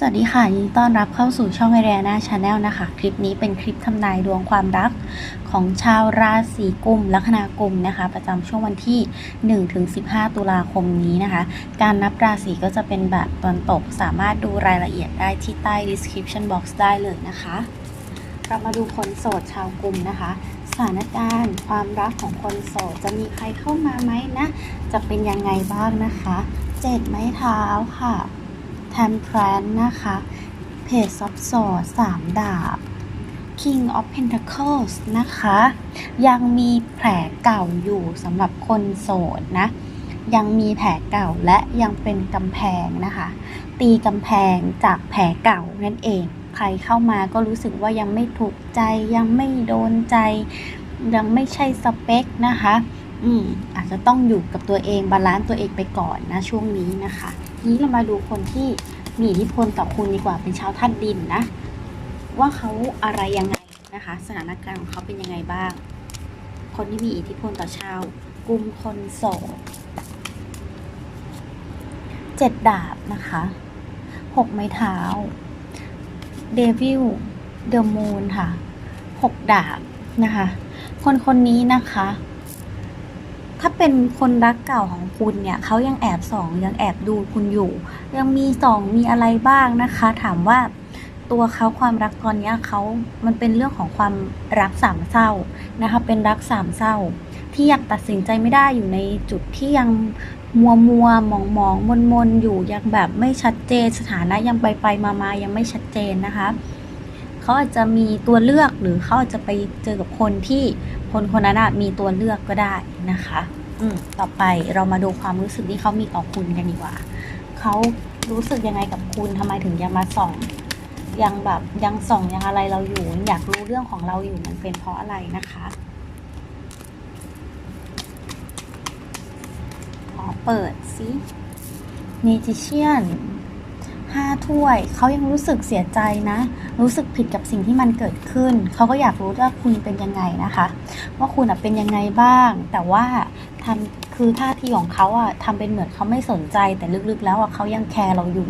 สวัสดีค่ะยินดีต้อนรับเข้าสู่ช่องไอเรียนาชาแนลนะคะ คลิปนี้เป็นคลิปทำนายดวงความรักของชาวราศีกุมลัคนากุมนะคะ ประจำช่วงวันที่ 1-15 ตุลาคมนี้นะคะ การนับราศีก็จะเป็นแบบตอนตก สามารถดูรายละเอียดได้ที่ใต้ description box ได้เลยนะคะ เรามาดูคนโสดชาวกุมนะคะ สถานการณ์ความรักของคนโสดจะมีใครเข้ามาไหมนะ จะเป็นยังไงบ้างนะคะ เจ็ดไม้เท้าค่ะ t e m p r a n c e นะคะ Page of Swords สามดาบ King of Pentacles นะคะ ยังมีแผลเก่าอยู่สำหรับคนโสดนะ ยังมีแผลเก่าและยังเป็นกำแพงนะคะ ตีกำแพงจากแผลเก่านั่นเอง ใครเข้ามาก็รู้สึกว่ายังไม่ถูกใจ ยังไม่โดนใจ ยังไม่ใช่สเปคนะคะ อืมอาจจะต้องอยู่กับตัวเองบาลานซ์ตัวเองไปก่อนนะช่วงนี้นะคะ นี้เรามาดูคนที่มีอิทธิพลต่อคุณดีกว่าเป็นชาวธาตุดินนะ ว่าเขาอะไรยังไงนะคะ สถานการณ์ของเขาเป็นยังไงบ้าง คนที่มีอิทธิพลต่อชาวกลุ่มคนโสดเจ็ดดาบนะคะหกไม้เท้าเดวิลเดอะมูนค่ะหกดาบนะคะ คนคนนี้นะคะ ถ้าเป็นคนรักเก่าของคุณเนี่ยเขายังแอบส่องยังแอบดูคุณอยู่ ยังมีส่องมีอะไรบ้างนะคะ ถามว่าตัวเขาความรักตอนนี้เขามันเป็นเรื่องของความรักสามเศร้านะคะ เป็นรักสามเศร้า ที่ยังตัดสินใจไม่ได้อยู่ในจุดที่ยังมัวมัวมองมองมนมนๆอยู่ยังแบบไม่ชัดเจน สถานะยังไปไปมามายังไม่ชัดเจนนะคะเขาอาจจะมีตัวเลือกหรือเขาอาจจะไปเจอกับคนที่คนคนนั้นมีตัวเลือกก็ได้นะคะ อืมต่อไปเรามาดูความรู้สึกที่เขามีต่อคุณกันดีกว่า เขารู้สึกยังไงกับคุณทำไมถึงยังมาส่อง ยังแบบยังส่องยังอะไรเราอยู่ อยากรู้เรื่องของเราอยู่มันเป็นเพราะอะไรนะคะขอเปิดซิเมจิเชียนห้าถ้วย เขายังรู้สึกเสียใจนะ รู้สึกผิดกับสิ่งที่มันเกิดขึ้น เขาก็อยากรู้ว่าคุณเป็นยังไงนะคะ ว่าคุณเป็นยังไงบ้าง แต่ว่า ทำคือท่าทีของเขาอะทำเป็นเหมือนเขาไม่สนใจแต่ลึกๆ แล้วอะเขายังแคร์เราอยู่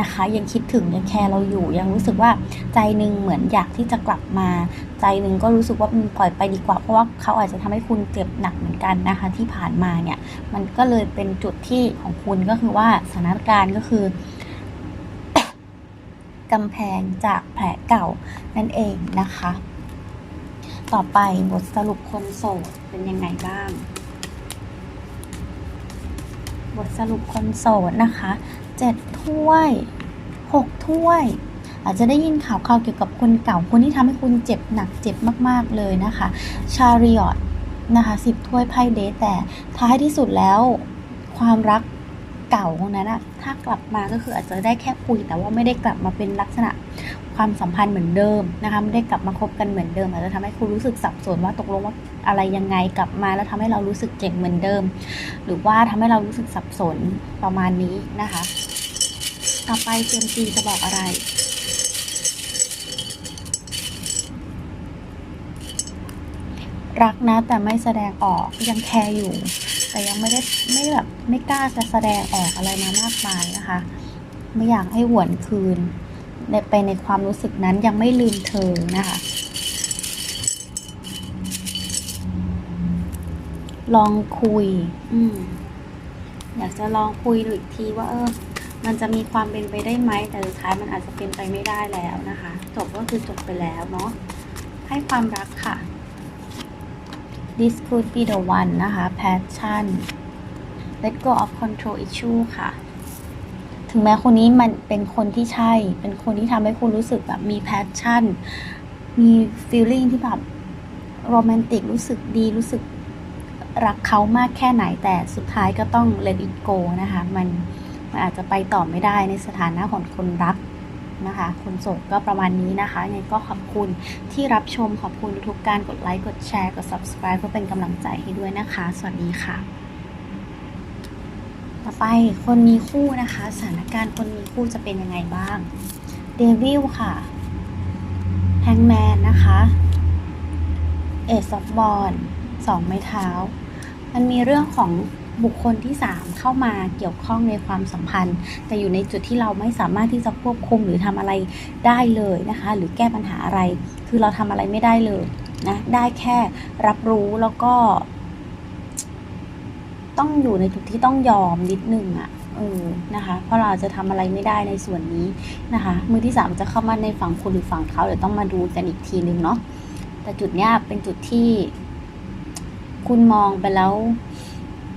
นะคะ ยังคิดถึงยังแคร์เราอยู่ ยังรู้สึกว่าใจหนึ่งเหมือนอยากที่จะกลับมา ใจหนึ่งก็รู้สึกว่ามันปล่อยไปดีกว่า เพราะว่าเขาอาจจะทำให้คุณเจ็บหนักเหมือนกันนะคะ ที่ผ่านมาเนี่ย มันก็เลยเป็นจุดที่ของคุณก็คือว่าสถานการณ์ก็คือกำแพงจากแผลเก่านั่นเองนะคะ ต่อไปบทสรุปคนโสดเป็นยังไงบ้าง บทสรุปคนโสดนะคะเจ็ดถ้วยหกถ้วย อาจจะได้ยินข่าวข่าวเกี่ยวกับคนเก่าคนที่ทำให้คุณเจ็บหนักเจ็บมากๆเลยนะคะ ชาริออตนะคะสิบถ้วยไพ่เดทแต่ท้ายที่สุดแล้วความรักเก่าคนนั้นอะถ้ากลับมาก็คืออาจจะได้แค่คุยแต่ว่าไม่ได้กลับมาเป็นลักษณะ ความสัมพันธ์เหมือนเดิมนะคะไม่ได้กลับมาคบกันเหมือนเดิมอาจจะทำให้คุณรู้สึกสับสนว่าตกลงว่าอะไรยังไงกลับมาแล้วทำให้เรารู้สึกเจ็บเหมือนเดิม หรือว่าทำให้เรารู้สึกสับสนประมาณนี้นะคะ ต่อไปเจมซีจะบอกอะไรรักนะแต่ไม่แสดงออกยังแคร์อยู่ แต่ยังไม่ได้ไม่แบบไม่กล้าจะแสดงออกอะไรมามากมายนะคะ ไม่อยากให้หวนคืน ไปในความรู้สึกนั้นยังไม่ลืมเธอนะคะ ลองคุย อืมอยากจะลองคุยดูอีกทีว่า เออ มันจะมีความเป็นไปได้ไหม แต่สุดท้ายมันอาจจะเป็นไปไม่ได้แล้วนะคะ จบก็คือจบไปแล้วเนาะ ให้ความรักค่ะ this could be the one นะคะ passion let go of control issue ค่ะ ถึงแม้คนนี้มันเป็นคนที่ใช่ เป็นคนที่ทำให้คุณรู้สึกแบบมี passion มี feeling ที่แบบโรแมนติกรู้สึกดีรู้สึกรักเขามากแค่ไหนแต่สุดท้ายก็ต้อง let it go นะคะ มันมันอาจจะไปต่อไม่ได้ในสถานะของคนรักนะคะคนโสดก็ประมาณนี้นะคะยังไงก็ขอบคุณที่รับชมขอบคุณทุกการกดไลค์ กดแชร์ กด subscribe เพื่อเป็นกำลังใจให้ด้วยนะคะ สวัสดีค่ะ ไปคนมีคู่นะคะ สถานการณ์คนมีคู่จะเป็นยังไงบ้างเดวิลค่ะแฮงแมนนะคะเอซอฟบอลสองไม้เท้า มันมีเรื่องของบุคคลที่ 3 เข้ามาเกี่ยวข้องในความสัมพันธ์ แต่อยู่ในจุดที่เราไม่สามารถที่จะควบคุมหรือทำอะไรได้เลยนะคะ หรือแก้ปัญหาอะไร คือเราทำอะไรไม่ได้เลยนะ ได้แค่รับรู้แล้วก็ ต้องอยู่ในจุดที่ต้องยอมนิดนึงอะ่ะเออนะคะ เพราะเราจะทำอะไรไม่ได้ในส่วนนี้นะคะ มือที่สามจะเข้ามาในฝั่งคุณหรือฝั่งเขาเดี๋ยวต้องมาดูกันอีกทีนึงเนาะแต่จุดเนี้ยเป็นจุดที่ คุณมองไปแล้ว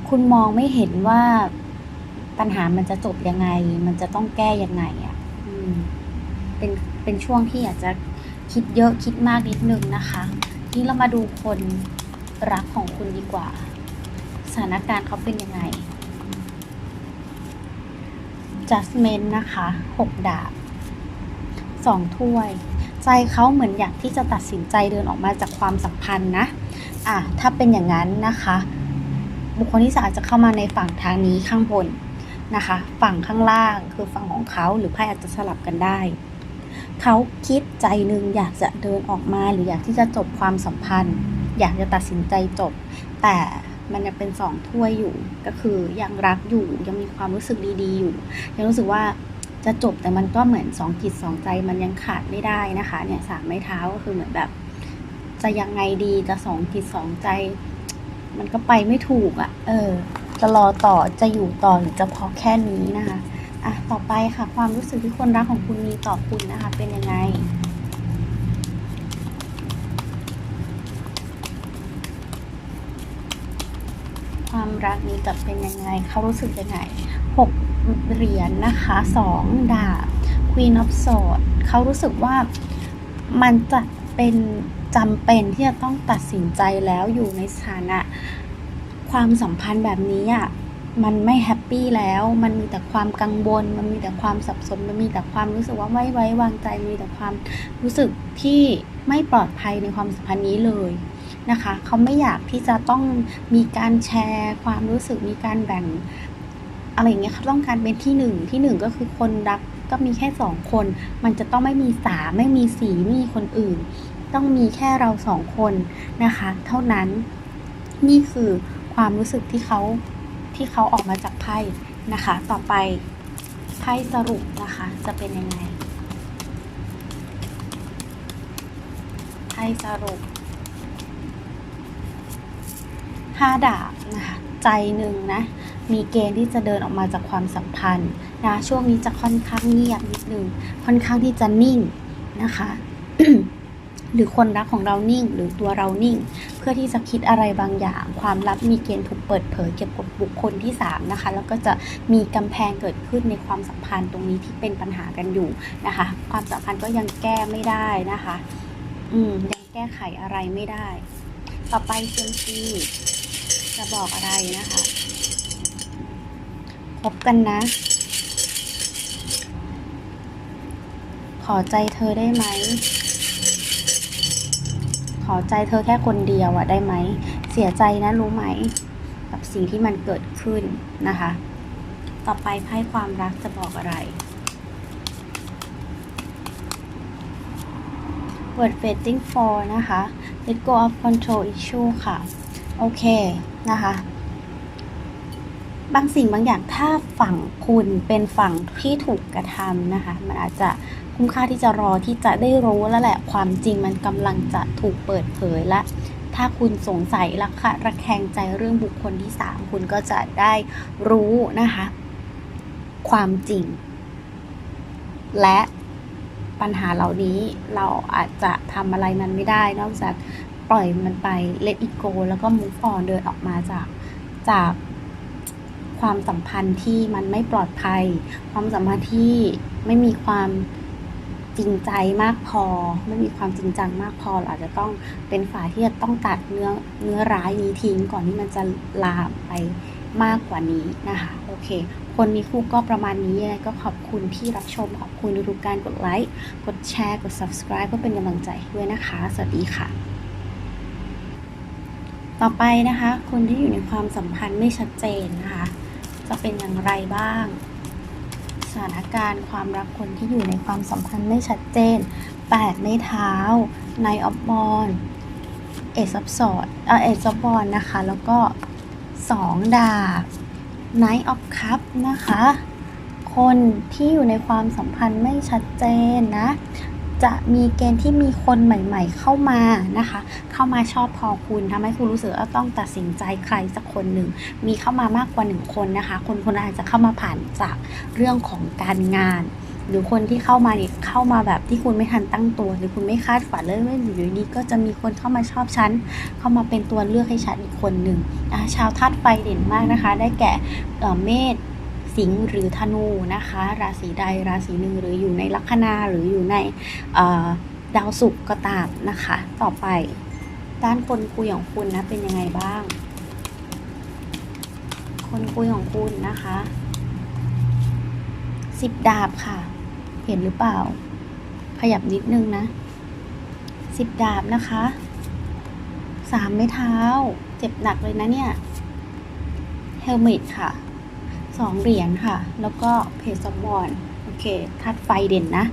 คุณมองไม่เห็นว่าปัญหามันจะจบยังไง มันจะต้องแก้ยังไงอะ่ะเป็นเป็นช่วงที่อยากจะคิดเยอะคิดมากนิดนึงนะคะนี่เรามาดูคนรักของคุณดีกว่า ถานการณ์เขาเป็นยังไง judgment นะคะหกดาบสองถ้วย ใจเขาเหมือนอยากที่จะตัดสินใจเดินออกมาจากความสัมพันธ์นะอะถ้าเป็นอย่างนั้นนะคะ บุคคลที่สามจะเข้ามาในฝั่งทางนี้ข้างบนนะคะ ฝั่งข้างล่างคือฝั่งของเขาหรือไพ่อาจจะสลับกันได้ เขาคิดใจหนึ่งอยากจะเดินออกมาหรืออยากที่จะจบความสัมพันธ์ อยากจะตัดสินใจจบ แต่ มันยังเป็นสองถ้วยอยู่ ก็คือยังรักอยู่ยังมีความรู้สึกดีๆอยู่ ยังรู้สึกว่าจะจบแต่มันก็เหมือนสองจิตสองใจมันยังขาดไม่ได้นะคะเนี่ยสามไม้เท้าก็คือเหมือนแบบ จะยังไงดีจะสองจิตสองใจ มันก็ไปไม่ถูกอะ่ะ เออ จะรอต่อจะอยู่ต่อหรือจะพอแค่นี้นะคะอะต่อไปค่ะ ความรู้สึกที่คนรักของคุณมีต่อคุณนะคะ เป็นยังไง ความ รักนี้จะเป็นยังไง เขารู้สึกยังไงหกเหรียญนนะคะสองดาบ Queen of Swords เขารู้สึกว่ามันจะเป็นจำเป็นที่จะต้องตัดสินใจแล้วอยู่ในสถานะ ความสัมพันธ์แบบนี้อะมันไม่แฮปปี้แล้ว มันมีแต่ความกังวล มันมีแต่ความสับสน มันมีแต่ความรู้สึกว่าไม่ไว้วางใจ มีแต่ความรู้สึกที่ไม่ปลอดภัยในความสัมพันธ์นี้เลย นะคะเขาไม่อยากที่จะต้องมีการแชร์ความรู้สึกมีการแบ่ง อะไรอย่างเงี้ยเขาต้องการเป็นที่หนึ่งที่หนึ่งก็คือคนรักก็มีแค่สองคน มันจะต้องไม่มีสามไม่มีสี่ไม่มีคนอื่น ต้องมีแค่เราสองคนนะคะ เท่านั้นนี่คือความรู้สึกที่เขาที่เขาออกมาจากไพ่นะคะ ต่อไปไพ่สรุปนะคะ จะเป็นยังไงไพ่สรุป ห้าดาบนะคะใจหนึ่งนะมีเกณฑ์ที่จะเดินออกมาจากความสัมพันธ์นะช่วงนี้จะค่อนข้างเงียบนิดนึงค่อนข้างที่จะนิ่งนะคะหรือคนรักของเรานิ่งหรือตัวเรานิ่ง เพื่อที่จะคิดอะไรบางอย่าง ความลับมีเกณฑ์ถูกเปิดเผยเกี่ยวกับบุคคลที่3นะคะแล้วก็จะมีกำแพงเกิดขึ้นในความสัมพันธ์ตรงนี้ที่เป็นปัญหากันอยู่นะคะ ความสัมพันธ์ก็ยังแก้ไม่ได้นะคะ อืมยังแก้ไขอะไรไม่ได้ ต่อไปเซมซี จะบอกอะไรนะคะคบกันนะ ขอใจเธอได้ไหม ขอใจเธอแค่คนเดียวอะได้ไหม เสียใจนะรู้ไหม กับสิ่งที่มันเกิดขึ้นนะคะ ต่อไปไพ่ความรักจะบอกอะไร Word Waiting for นะคะ Let go of control issue ค่ะ โอเค นะคะ บางสิ่งบางอย่างถ้าฝั่งคุณเป็นฝั่งที่ถูกกระทำนะคะ มันอาจจะคุ้มค่าที่จะรอที่จะได้รู้แล้วแหละความจริงมันกำลังจะถูกเปิดเผยและถ้าคุณสงสัยและคะระแคงใจเรื่องบุคคลที่ 3 คุณก็จะได้รู้นะคะ ความจริง และปัญหาเหล่านี้เราอาจจะทำอะไรมันไม่ได้ นอกจาก ปล่อยมันไป let it go แล้วก็ move on เดินออกมาจากจากความสัมพันธ์ที่มันไม่ปลอดภัย ความสัมพันธ์ที่ไม่มีความจริงใจมากพอ ไม่มีความจริงจังมากพอเราอาจจะต้องเป็นฝ่ายที่จะต้องตัดเนื้อเนื้อร้ายนี้ทิ้งก่อนที่มันจะลามไปมากกว่านี้นะคะโอเค คนมีคู่ก็ประมาณนี้ยังไงก็ขอบคุณที่รับชม ขอบคุณทุกการกดไลค์ กดแชร์ กด subscribe เพื่อเป็นกำลังใจด้วยนะคะ สวัสดีค่ะ ต่อไปนะคะ คนที่อยู่ในความสัมพันธ์ไม่ชัดเจนนะคะ จะเป็นอย่างไรบ้าง สถานการณ์ความรักคนที่อยู่ในความสัมพันธ์ไม่ชัดเจนแปดไม้เท้าในออฟบอลเอซับสอดเอเอซับบอลนะคะ แล้วก็สองดาบ Knight of Cup นะคะ คนที่อยู่ในความสัมพันธ์ไม่ชัดเจนนะ จะมีเกณฑ์ที่มีคนใหม่ ๆ เข้ามานะคะ เข้ามาชอบพอคุณทำให้คุณรู้สึกว่าต้องตัดสินใจใครสักคนหนึ่ง มีเข้ามามากกว่าหนึ่งคนนะคะ คนคนนั้นอาจจะเข้ามาผ่านจากเรื่องของการงาน หรือคนที่เข้ามาเนี่ยเข้ามาแบบที่คุณไม่ทันตั้งตัว หรือคุณไม่คาดฝันเลยว่าอยู่ดีๆก็จะมีคนเข้ามาชอบฉันเข้ามาเป็นตัวเลือกให้ฉันอีกคนหนึ่งชาวธาตุไฟเด่นมากนะคะ ได้แก่เอ่อเมษ สิงห์หรือธนูนะคะ ราศีใดราศีหนึ่งหรืออยู่ในลัคนาหรืออยู่ในดาวศุกร์ก็ตามนะคะ ต่อไปด้านคนคุยของคุณนะเป็นยังไงบ้าง คนคุยของคุณนะคะสิบดาบค่ะ เห็นหรือเปล่า ขยับนิดนึงนะสิบดาบนะคะสามไม้เท้า เจ็บหนักเลยนะเนี่ยเฮลเมตค่ะ สองเหรียญค่ะ แล้วก็เพจสมอนโอเคธาตุไฟเด่นนะ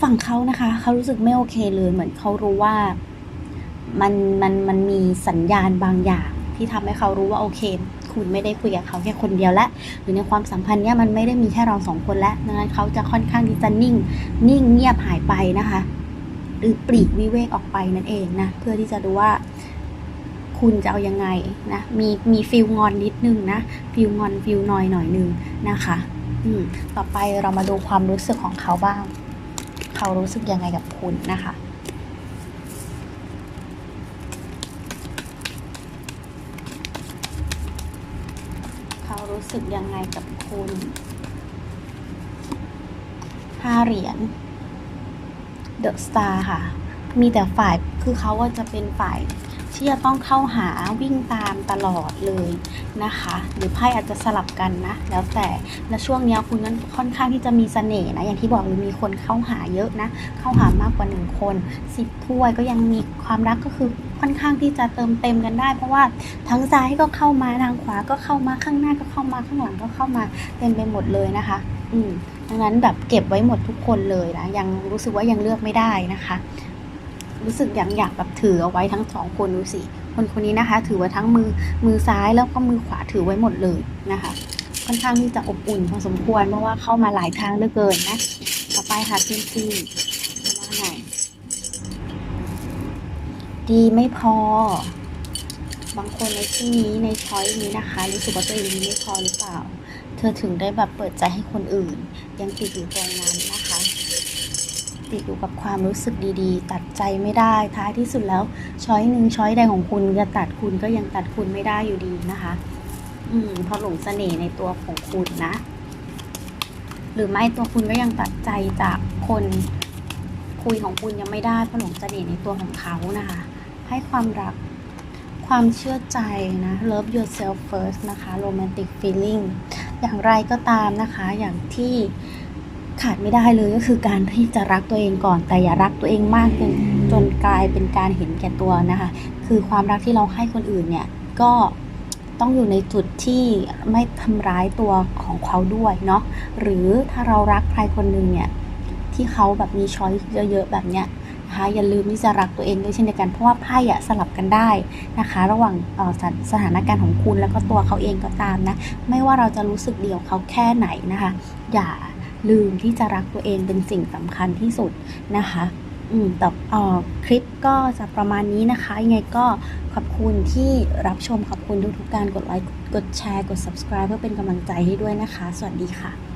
ฝั่งเขานะคะเขารู้สึกไม่โอเคเลยเหมือนเขารู้ว่ามันมันมันมีสัญญาณบางอย่าง ที่ทำให้เขารู้ว่าโอเค คุณไม่ได้คุยกับเขาแค่คนเดียวและหรือในความสัมพันธ์เนี่ยมันไม่ได้มีแค่เราสองคนแล้วดังนั้นเขาจะค่อนข้างที่จะนิ่ง นิ่งเงียบหายไปนะคะ หรือปลีกวิเวกออกไปนั่นเองนะเพื่อที่จะดูว่า คุณจะเอายังไงนะมีมีฟิลงอนนิดนึงนะฟิลงอนฟิลนอยหน่อยนึงนะคะอืมต่อไปเรามาดูความรู้สึกของเขาบ้าง เขารู้สึกยังไงกับคุณนะคะเขารู้สึกยังไงกับคุณห้าเหรียญเดอะสตาร์ค่ะ มีแต่ฝ่ายคือเขาว่าจะเป็นฝ่าย ที่จะต้องเข้าหาวิ่งตามตลอดเลยนะคะ หรือไพ่อาจจะสลับกันนะ แล้วแต่และช่วงเนี้ยคุณนั้นค่อนข้างที่จะมีเสน่ห์นะ อย่างที่บอกมีคนเข้าหาเยอะนะ เข้าหามากกว่าหนึ่งคนสิบถ้วยก็ยังมีความรักก็คือค่อนข้างที่จะเติมเต็มกันได้ เพราะว่าทางซ้ายก็เข้ามาทางขวาก็เข้ามาข้างหน้าก็เข้ามาข้างหลังก็เข้ามาเต็มไปหมดเลยนะคะ อืมดังนั้นแบบเก็บไว้หมดทุกคนเลยนะยังรู้สึกว่ายังเลือกไม่ได้นะคะ รู้สึกอยากอยากแบบถือเอาไว้ทั้งสองคนดูสิคนคนนี้นะคะ ถือไว้ทั้งมือมือซ้ายแล้วก็มือขวาถือไว้หมดเลยนะคะ ค่อนข้างที่จะอบอุ่นพอสมควรเพราะว่าเข้ามาหลายทางเหลือเกินนะต่อไปค่ะซีซีว่าไงดีไม่พอบางคนในที่นี้ในช้อยนี้นะคะรู้สึกว่าตัวเองดีไม่พอหรือเปล่า เธอถึงได้แบบเปิดใจให้คนอื่น ยังติดอยู่ตรงนั้น ติดอยู่กับความรู้สึกดีๆ ตัดใจไม่ได้ ท้ายที่สุดแล้ว ช้อยหนึ่งช้อยใดของคุณจะตัดคุณก็ยังตัดคุณไม่ได้อยู่ดีนะคะ อืมเพราะหลงเสน่ห์ในตัวของคุณนะ หรือไม่ตัวคุณก็ยังตัดใจจากคนคุยของคุณยังไม่ได้เพราะหลงเสน่ห์ในตัวของเขานะคะ ให้ความรักความเชื่อใจนะ love yourself first นะคะ romantic feeling อย่างไรก็ตามนะคะ อย่างที่ ขาดไม่ได้เลยก็คือการที่จะรักตัวเองก่อน แต่อย่ารักตัวเองมากจนจนกลายเป็นการเห็นแก่ตัวนะคะ คือความรักที่เราให้คนอื่นเนี่ยก็ต้องอยู่ในจุดที่ไม่ทำร้ายตัวของเขาด้วยเนาะหรือถ้าเรารักใครคนหนึ่งเนี่ยที่เขาแบบมีช้อยเยอะๆแบบเนี้ยนะคะอย่าลืมที่จะรักตัวเองด้วยเช่นเดียวกันเพราะว่าไพ่อะสลับกันได้นะคะ ระหว่างออสถสถานการณ์ของคุณแล้วก็ตัวเขาเองก็ตามนะไม่ว่าเราจะรู้สึกเดียวเขาแค่ไหนนะคะ อย่า ลืมที่จะรักตัวเองเป็นสิ่งสำคัญที่สุดนะคะอืมต่ออคลิปก็จะประมาณนี้นะคะ ยังไงก็ขอบคุณที่รับชมขอบคุณทุกๆการกดไลค์กดแชร์กด subscribe เพื่อเป็นกำลังใจให้ด้วยนะคะ สวัสดีค่ะ